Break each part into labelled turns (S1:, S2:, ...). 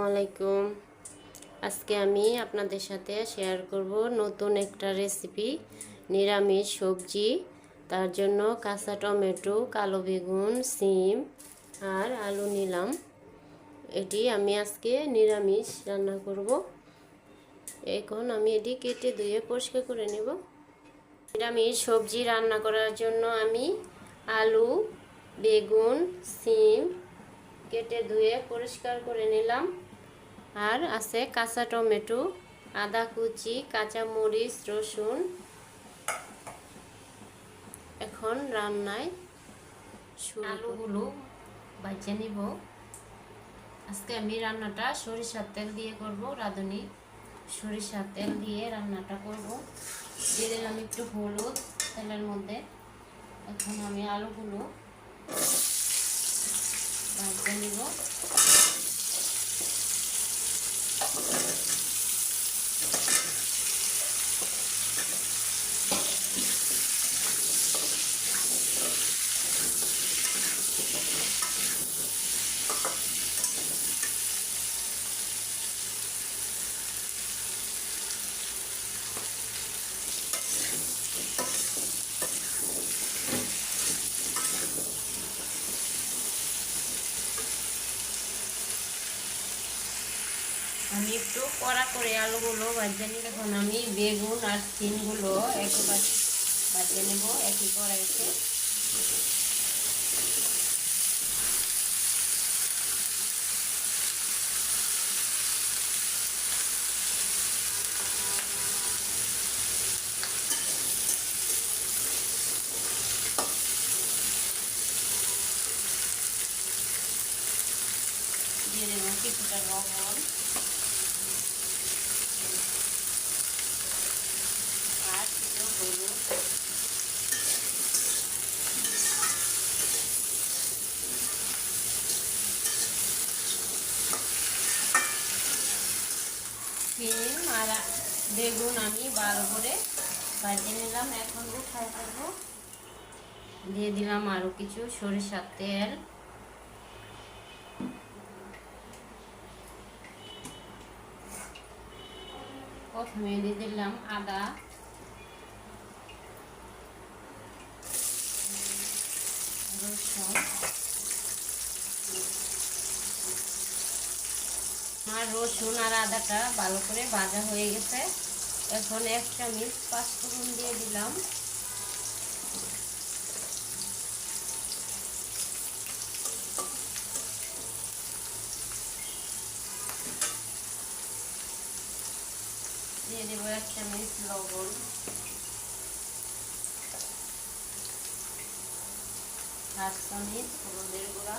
S1: আলাইকুম আজকে আমি আপনাদের সাথে শেয়ার করব নতুন একটা রেসিপি নিরামিষ সবজি। তার জন্য কাঁচা টমেটো, কালো বেগুন, সিম আর আলু নিলাম। এটি আমি আজকে নিরামিষ রান্না করব। এখন আমি এটি কেটে ধুয়ে পরিষ্কার করে নেব। নিরামিষ সবজি রান্না করার জন্য আমি আলু, বেগুন, সিম কেটে ধুয়ে পরিষ্কার করে নিলাম। আর আছে কাঁচা টমেটো, আদা কুচি কাঁচা মরিচ রসুন। এখন রান্নায় আলুগুলো বাজে নিব। আজকে আমি রান্নাটা সরিষার তেল দিয়ে করব, রাঁধুনি। সরিষার তেল দিয়ে রান্নাটা করব। দিয়ে দিলাম একটু হলুদ তেলের মধ্যে। এখন আমি আলুগুলো ভাজতে আমি একটু কড়া করে আলুগুলো ভাজে নিই এখন আমি বেগুন আর সিমগুলো একবার ভাজে নেব, একই কড়াইতে। দিয়ে দেবো কিছুটা লবণ। সিম আর বেগুন আমি ভালো করে ভাজে নিলাম। এখন উঠাই করব দিয়ে দিলাম আরও কিছু সরিষার তেল। প্রথমে দিয়ে দিলাম আদা। রসুন। আর রসুন আর আদাটা ভালো করে ভাজা হয়ে গেছে। এখন এক চামচ পাঁচফোড়ন দিয়ে দিলাম। দিয়ে দেবো এক চামচ লবণ। হাফ চামচ হলুদের গুঁড়া।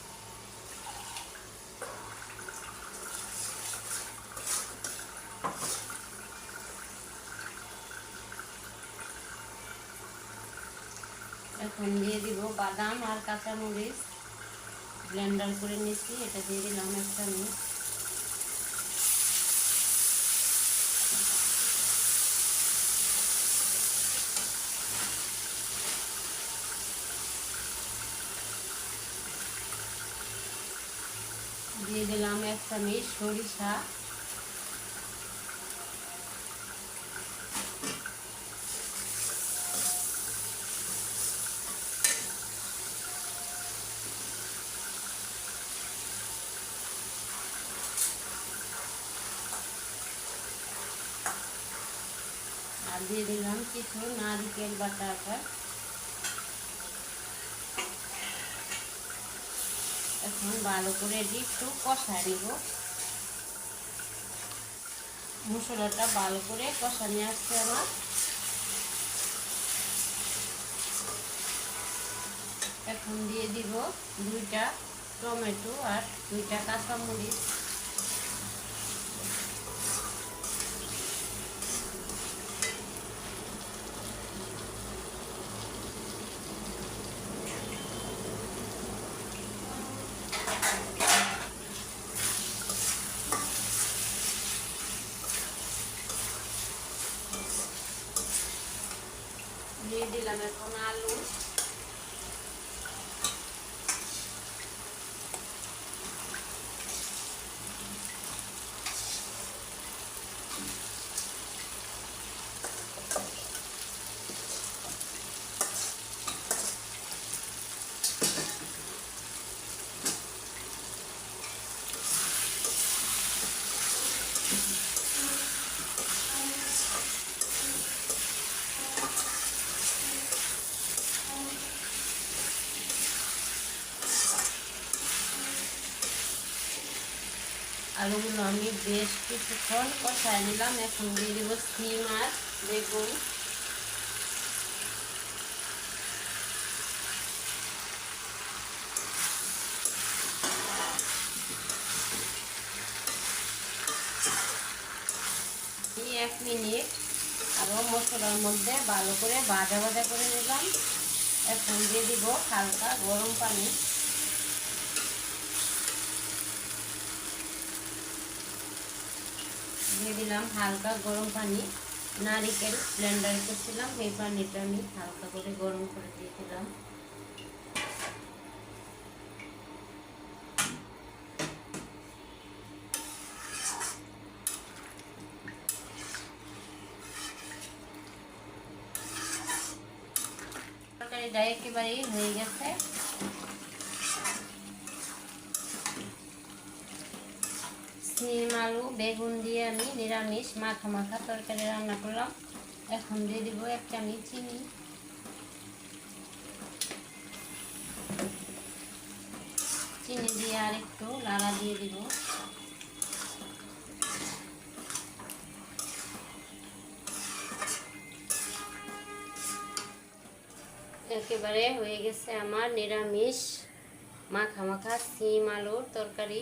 S1: এখন দিয়ে দিব বাদাম আর কাঁচা কাঁচামরিচ। ব্লেন্ডার করে নিচ্ছি, এটা দিয়ে দিলাম একটা চামচ দিয়ে দিলাম এক চামচ সরিষা। দিয়ে দিলাম কিছু নারিকেল বাটাটা এখন ভালো করে একটু কষা দিব মশলাটা ভালো করে কষানি আসছে আমার। এখন দিয়ে দিব দুইটা টমেটো আর দুইটা কাঁচামরিচ। দিয়ে দিলাম এখন আলু। আলুগুলো আমি বেশ কিছুক্ষণ কষায় নিলাম। এখন দিয়ে দেবো সিম আর বেগুন। এক মিনিট আরও মশলার মধ্যে ভালো করে ভাজা ভাজা করে নিলাম। এখন দিয়ে দিব হালকা গরম পানি। দিয়ে দিলাম হালকা গরম পানি। নারিকেল ব্লেন্ডার করছিলাম এই পানিটা আমি হালকা করে গরম করে দিয়ে দিলাম। তরকারিটা একেবারেই হয়ে গেছে। সিম আলু বেগুন দিয়ে আমি নিরামিষ মাখা মাখা তরকারি রান্না করলাম। এখন দিয়ে দিব এক চামচ চিনি। চিনি দিয়ে আর একটু লাড়া দিয়ে দিব। একেবারে হয়ে গেছে আমার নিরামিষ মাখা মাখা সিম আলুর তরকারি।